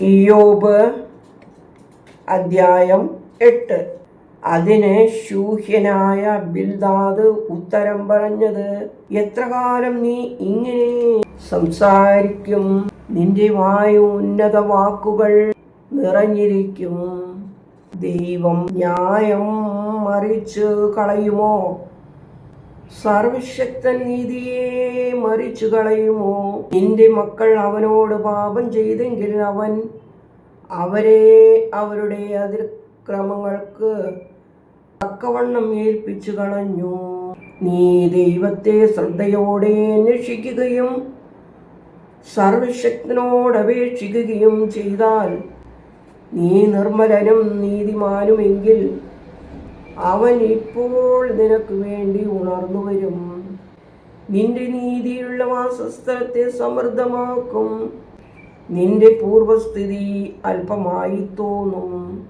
ഇയോബ് അദ്ധ്യായം എട്ട്. അതിന് ശൂഹ്യനായ ബിൽദാദ് ഉത്തരം പറഞ്ഞത് എത്ര കാലം നീ ഇങ്ങനെ സംസാരിക്കും? നിന്റെ വായു ഉന്നത വാക്കുകൾ നിറഞ്ഞിരിക്കും. ദൈവം ന്യായം മറിച്ച് കളയുമോ? സർവശക്തൻ നീതിയെ മറിച്ചു കളയുമോ? നിന്റെ മക്കൾ അവനോട് പാപം ചെയ്തെങ്കിൽ അവൻ അവരെ അവരുടെ അതിക്രമങ്ങൾക്ക് തക്കവണ്ണം ഏൽപ്പിച്ചു കളഞ്ഞു. നീ ദൈവത്തെ ശ്രദ്ധയോടെ അന്വേഷിക്കുകയും സർവശക്തനോട് അപേക്ഷിക്കുകയും ചെയ്താൽ നീ നിർമ്മലനും നീതിമാനുമെങ്കിൽ അവൻ ഇപ്പോൾ നിനക്ക് വേണ്ടി ഉണർന്നു വരും. നിന്റെ നീതിയുള്ള വാസസ്ഥലത്തെ സമൃദ്ധമാക്കും. നിന്റെ പൂർവസ്ഥിതി അല്പമായി തോന്നും.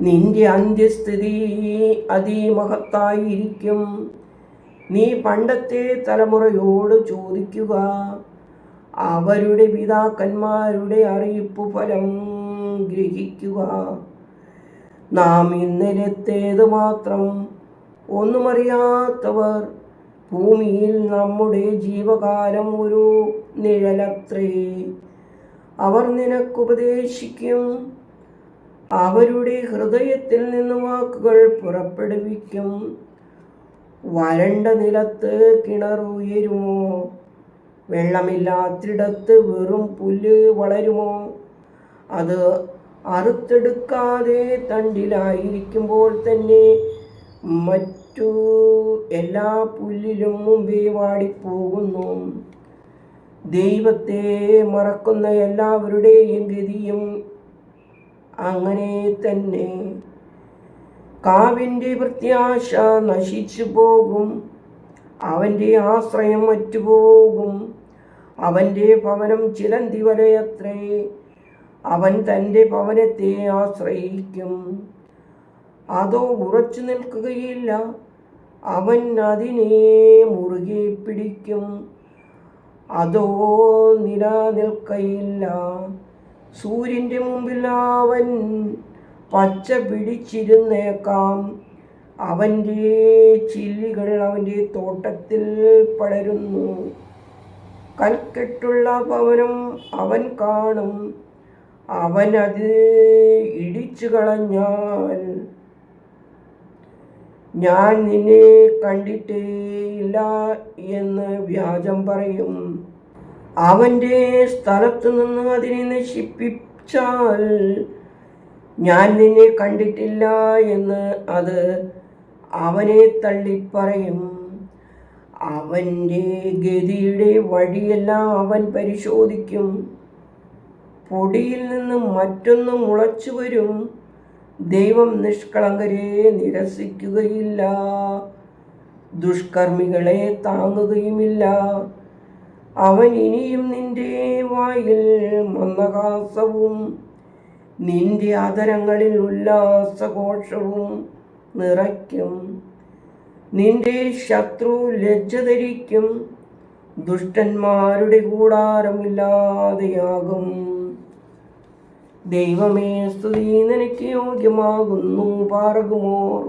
നിന്റെ അന്ത്യസ്ഥിതി അതിമഹത്തായിരിക്കും. നീ പണ്ടത്തെ തലമുറയോട് ചോദിക്കുക. അവരുടെ പിതാക്കന്മാരുടെ അറിയിപ്പ് ഫലം ഗ്രഹിക്കുക. നാം ഇന്നലത്തേത് മാത്രം ഒന്നുമറിയാത്തവർ ഭൂമിയിൽ നമ്മുടെ ജീവകാലം ഒരു നിഴലത്രേ. അവർ നിനക്കുപദേശിക്കും അവരുടെ ഹൃദയത്തിൽ നിന്ന് വാക്കുകൾ പുറപ്പെടുവിക്കും. വരണ്ട നിലത്ത് കിണർ ഉയരുമോ? വെള്ളമില്ലാത്തിടത്ത് വെറും പുല്ല് വളരുമോ? അത് അറുത്തെടുക്കാതെ തണ്ടിലായിരിക്കുമ്പോൾ തന്നെ മറ്റു എല്ലാ പുല്ലിലും മുമ്പേ വാടിപ്പോകുന്നു. ദൈവത്തെ മറക്കുന്ന എല്ലാവരുടെയും ഗതിയും അങ്ങനെ തന്നെ. കാവിന്റെ പ്രത്യാശ നശിച്ചു പോകും. അവന്റെ ആശ്രയം മറ്റുപോകും. അവന്റെ ഭവനം ചിലന്തി വലയത്രേ അവൻ തന്റെ ഭവനത്തെ ആശ്രയിക്കും. അതോ ഉറച്ചു നിൽക്കുകയില്ല. അവൻ അതിനെ മുറുകെ പിടിക്കും. അതോ നിലനിൽക്കയില്ല. സൂര്യന്റെ മുമ്പിൽ അവൻ പച്ച പിടിച്ചിരുന്നേക്കാം. അവന്റെ ചില്ലികൾ അവന്റെ തോട്ടത്തിൽ പടരുന്നു. കൽക്കെട്ടുള്ള ഭവനം അവൻ കാണും. അവൻ അത് ഇടിച്ചു കളഞ്ഞാൽ ഞാൻ നിന്നെ കണ്ടിട്ടേയില്ല എന്ന് വ്യാജം പറയും. അവന്റെ സ്ഥലത്ത് നിന്ന് അതിനെ നശിപ്പിച്ചാൽ ഞാൻ നിന്നെ കണ്ടിട്ടില്ല എന്ന് അത് അവനെ തള്ളിപ്പറയും. അവന്റെ ഗതിയുടെ വഴിയെല്ലാം അവൻ പരിശോധിക്കും. പൊടിയിൽ നിന്ന് മറ്റൊന്ന് മുളച്ചു വരും. ദൈവം നിഷ്കളങ്കരെ നിരസിക്കുകയില്ല. ദുഷ്കർമ്മികളെ താങ്ങുകയുമില്ല. അവൻ ഇനിയും നിന്റെ വായിൽ മന്ദഹാസവും നിന്റെ അതരങ്ങളിൽ ഉല്ലാസഘോഷവും നിറയ്ക്കും. നിന്റെ ശത്രു ലജ്ജ ധരിക്കും. ദുഷ്ടന്മാരുടെ കൂടാരമില്ലാതെയാകും. ദൈവമേ സ്തുതി നിനക്ക് യോഗ്യമാകുന്നു പാർഗുമോർ.